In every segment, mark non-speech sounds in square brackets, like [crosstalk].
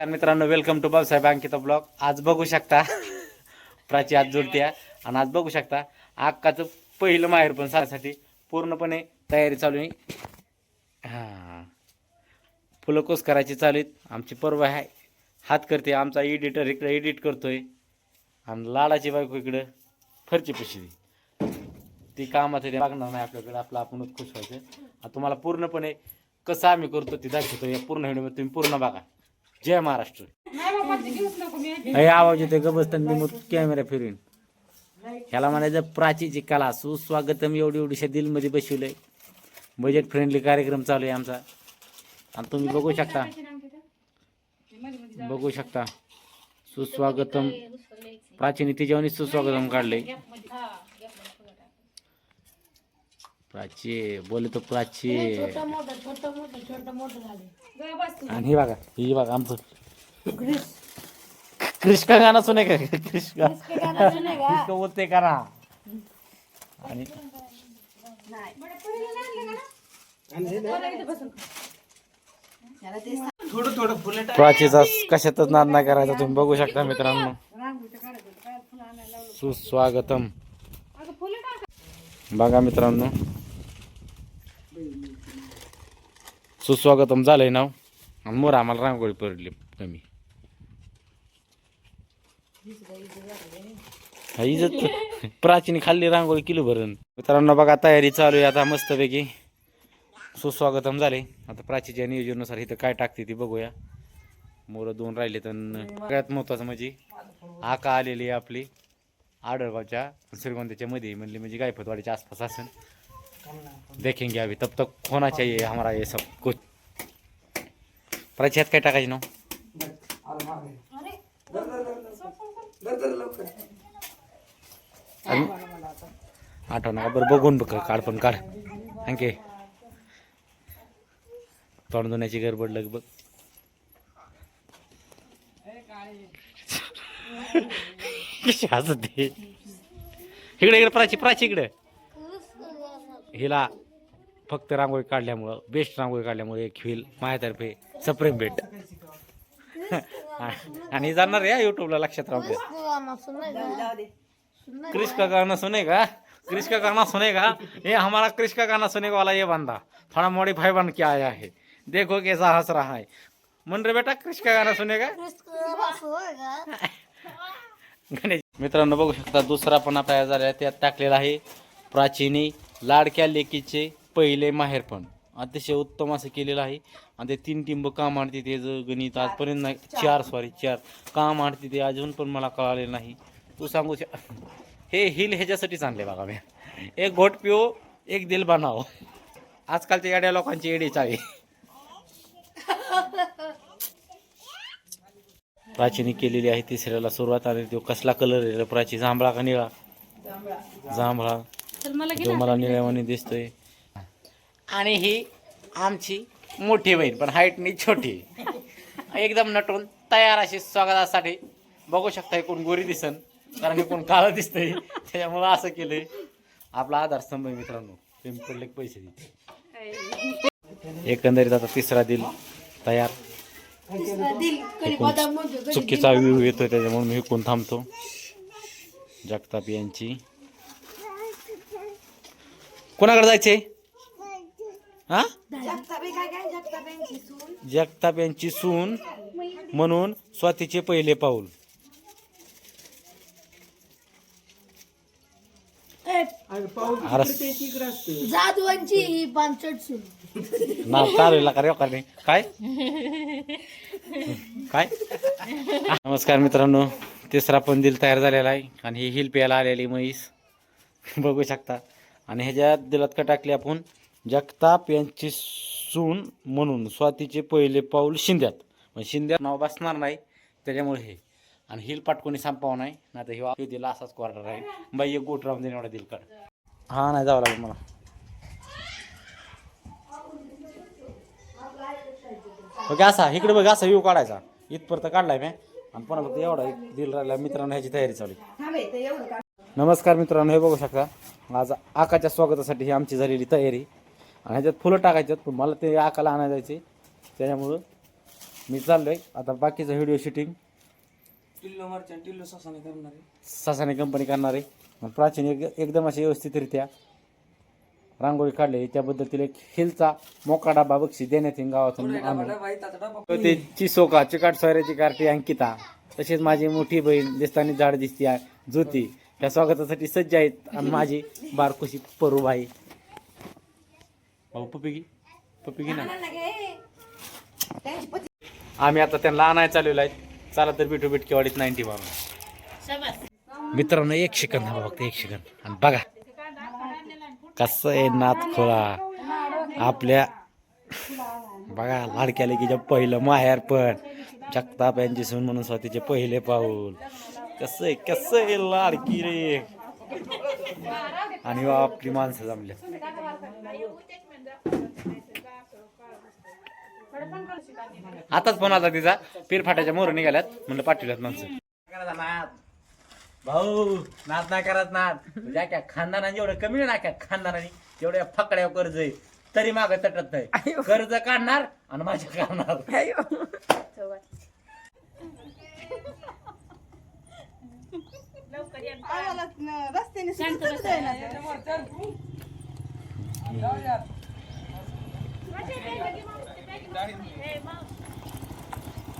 मित्रांनो welcome to Babasaheb Ankita blog आज बघू शकता प्राची आज जोडत्या आणि आज बघू शकता अक्काचं पहिलं माहेर पण सारसाठी पूर्णपणे तयारी चालू आहे. हां. फुलं कोस करायची चालू आहेत. आमची पर्व आहे. हात करते. आमचा एडिटर इकडं एडिट करतोय. आणि लाडाची बायको इकडं फरची पशी ती कामात आहे ते लागणार नाही आपल्याकडे. आपलं आपणच खुश व्हायचं. तुम्हाला पूर्णपणे कसं आम्ही करतो ते दाखवतो. या पूर्ण व्हिडिओमध्ये तुम्ही पूर्ण बघा. जय महाराष्ट्र. हे आवाज येतोय ग बसताना मी मग कॅमेरा फिरवीन. ह्याला म्हणायचं प्राचीची कला सुस्वागतम एवढी एवढीशा दिलमध्ये बसवलंय. बजेट फ्रेंडली कार्यक्रम चालू आहे आमचा. आणि तुम्ही बघू शकता. बघू शकता. सुस्वागतम. प्राचीने तिच्यावनी सुस्वागतम काढलंय. प्राची बोले तो प्राची. आणि हे बघा ही बघा आमचं. कृष्णा गाणं सुने का? कृष्णा कृष्ण बोलते का ना? आणि प्राचीचा कशातच नाद नाही करायचा तुम्ही बघू शकता मित्रांनो. सुस्वागतम. बघा मित्रांनो. सुस्वागतम झालंय नाव. आणि मोर आम्हाला रांगोळी पडली कमी. हा, प्राचीने खाल्ली रांगोळी किलो भरून मित्रांनो बघा तयारी चालू आहे आता मस्तपैकी. सुस्वागतम झाले आता प्राचीच्या नियोजनानुसार इथं काय टाकते ती बघूया. मोर दोन राहिले तर सगळ्यात महत्वाचं म्हणजे आका आलेली आहे आपली. आडरगावच्या श्रीगोंद्याच्या मध्ये म्हणली म्हणजे गायफतवाडीच्या आसपास असेल. देखेंगे अभी तब तक होना चाहिए हमारा ये सब कुछ। प्राची हात काय टाकायची ना। आठवण नका बरं बघून बघ काढ पण काढ। आणखी तोंड धुण्याची गडबड लग बघ इकडे इकडे प्राची प्राची इकडे हिला फक्त रांगोळी काढल्यामुळं बेस्ट रांगोळी काढल्यामुळे एक होईल माझ्यातर्फे सप्रेम भेट. [laughs] आणि जाणार या युट्यूबला लक्षात राहू द्या. क्रिश का? गाना सुनेगा क्रिश का? गाना ये हमारा क्रिश का गाना सुनेगा वाला ये बंदा. थोड़ा मॉडिफाई बन के आया है देखो कैसा हंस रहा है. मन रे बेटा क्रिश का गाना [laughs] सुनेगा गणेश मित्रांनो बघू शकता दुसरा पण तयार झालेला त्यात टाकलेला आहे प्राचीनी लाडक्या लेकीचे पहिले माहेरपण अतिशय उत्तम असं केलेलं आहे. आणि ते तीन टिंब का मांडते ते ज गणित आजपर्यंत नाही चार सॉरी चार का मांडते ते अजून पण मला कळालेलं नाही. तू सांगू शक हे हिल ह्याच्यासाठीच आणले बघा मी. एक घोट पिओ एक दिल बनाव आजकालच्या येड्या लोकांची येडी चावी. प्राचीने केलेली आहे तिसऱ्याला सुरुवात आणि तो कसला कलर आहे? प्राची जांभळा का निळा? जांभळा. जो मला निळ्यावानी दिसतोय. आणि ही आमची मोठी बहीण पण हाईटनी छोटी. एकदम नटून तयार अशी स्वागतासाठी. बघू शकता हे कोण गोरी दिसन कारण हे कोण काळं दिसतंय. त्याच्यामुळं असं केलंय. आपला आधारस्तंभ आहे मित्रांनो. पेमेंट पडले की पैसे दे एकंदरीत आता तिसरा दिल तयार. चुकीचा व्ह्यू येतोय त्याच्यामुळे मी कोण थांबतो. जगताप यांची. कोणाकडे जायचे हा? जगताप यांची सून म्हणून स्वातीचे पहिले पाऊल. अरे जाधवांची ही पानचट सून. ना चालेल का रे काय काय? काय? नमस्कार मित्रांनो. तिसरा पण दिल तयार झालेला आहे आणि ही हिल प्यायला आलेली म्हैस. बघू शकता. आणि ह्याच्यात दिलात का आपण? जगताप यांची सून म्हणून स्वातीचे पहिले पाऊल शिंद्यात. पण शिंद्यात नाव बसणार नाही त्याच्यामुळे हे. आणि हिल पाटकोणी संपाव नाही नाही तर हिवा दिला असाच क्वार्टर राहील बाई एक गोट राहून देणे एवढा दिल काढ हा नाही जावं लागेल मला. बघ असा इकडे बघ असा व्ह्यू काढायचा. इथपर्यंत काढलाय मी. आणि पुन्हा फक्त एवढा एक दिल राहिला मित्रांनो ह्याची तयारी चालू नमस्कार मित्रांनो हे बघू शकता. आज आकाच्या स्वागतासाठी ही आमची झालेली तयारी. आणि ह्याच्यात फुलं टाकायच्यात पण मला ते आकाला आणायला जायचे त्याच्यामुळं मी चाललोय. आता बाकीचं व्हिडिओ शूटिंग टिल्लो मर्चंट टिल्लो ससाने करणार आहे. ससाने कंपनी करणार आहे. प्राचीन एक एकदम अशी व्यवस्थितरित्या रांगोळी काढली त्याबद्दल तिला एक हिलचा मोका डबा बक्षीस देण्यात येईल गावातून आहे डबा ते चिसोका चिकाट सोयऱ्याची कार्टी अंकिता तसेच माझी मोठी बहीण दिसतानी झाड दिसती आहे ज्योती. या स्वागतासाठी सज्ज आहेत आणि माझी बारकोशी परूबाई. भाऊ पप्पी घे. ना. आम्ही आता त्यांना आणायला चाललेलो आहे चला तर भेटू भेटकेवाडीत नाईन्टी मारून. मित्रांनो एक सेकंद हा फक्त एक सेकंद आणि बघा कसं आहे नाथ खोळा. आपल्या बघा लाडक्या लेकीच्या पहिलं माहेर पण. जगताप यांची सून म्हणून स्वतःचे पहिले पाऊल. कसं आहे कसं आहे लाडकी रे? आणि आपली माणसं जमल्या आताच फोन आला तिचा. पिरफाट्याच्या मोर निघाल्यात. म्हणलं पाठवल्यात माणसं. भाऊ नाच नाही करत नाच तुझ्या क्या खानदानाने एवढं कमी ना क्या खानदानाने एवढ्या फकड्यावर कर्ज आहे तरी माग तटत नाही. कर्ज काढणार आणि माझ्या काढणार.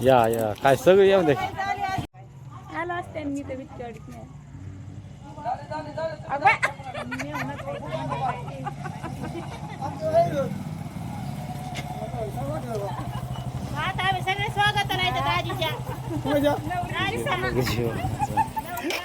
या या. काय सगळं येऊन दे. आलो असते मी तर वाटत नाही. [laughs] आता आम्ही सगळे स्वागत नाही तर दाजीच्या. [laughs] [laughs]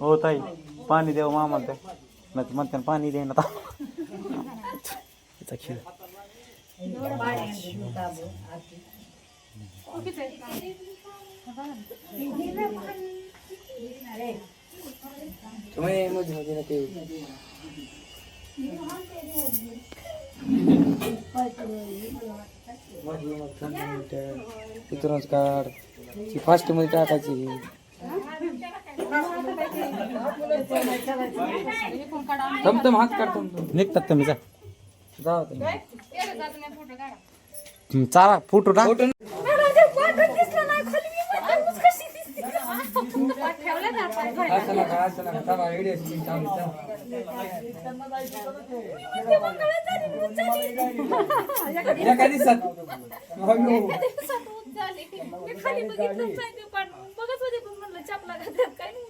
हो ताई. पाणी देऊ मामा ते. नाही म्हणते ना पाणी दे ना. आता खेळ. तुम्ही मध्ये मध्ये येऊ. इथूनच काढ ती फास्टमध्ये टाकायची थम थम हात काढ थम निघतात तुम्ही जा. जाऊ तुम्ही. चाला फोटो ना असं नका असं नका थांबा व्हिडिओ एका दिवसात. खाली बघितलं नाही पण बघत होते पण म्हणलं चपला घातल्यात काय नाही.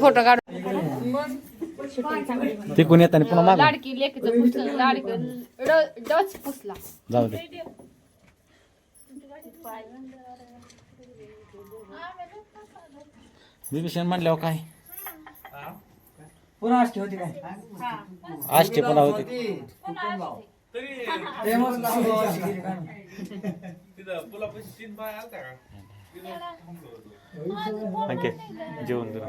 फोटो काढ. येताना पुन्हा माग? लाडकी लेकीचं पुसलं लाडकी डच पुसला. जाऊ दे. बिभीषण म्हणल्यावर काय? पुन्हा अष्टी होती काय? आष्टे पुन्हा होते. जेवण करू.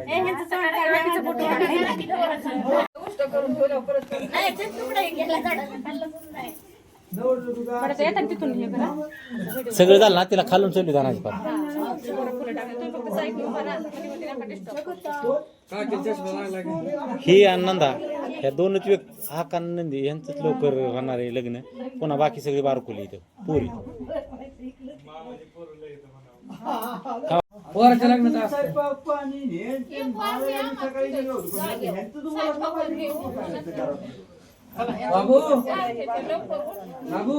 सगळं झालं ना तिला खालून चढली जाण्याची पार ही आनंदा ह्या दोनच व्यक्ती हा कानंदी यांचंच लवकर होणार आहे लग्न. पुन्हा बाकी सगळी बारकुली इथं पुरी. पोराच्या लग्नाचं असतं. बाबू. बाबू.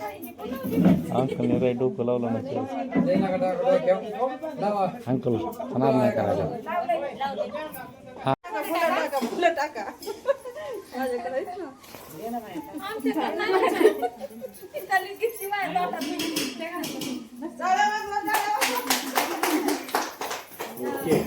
अंकलने काही डोकं लावलं. लावा. अंकल होणार नाही करायला नाही. ओके.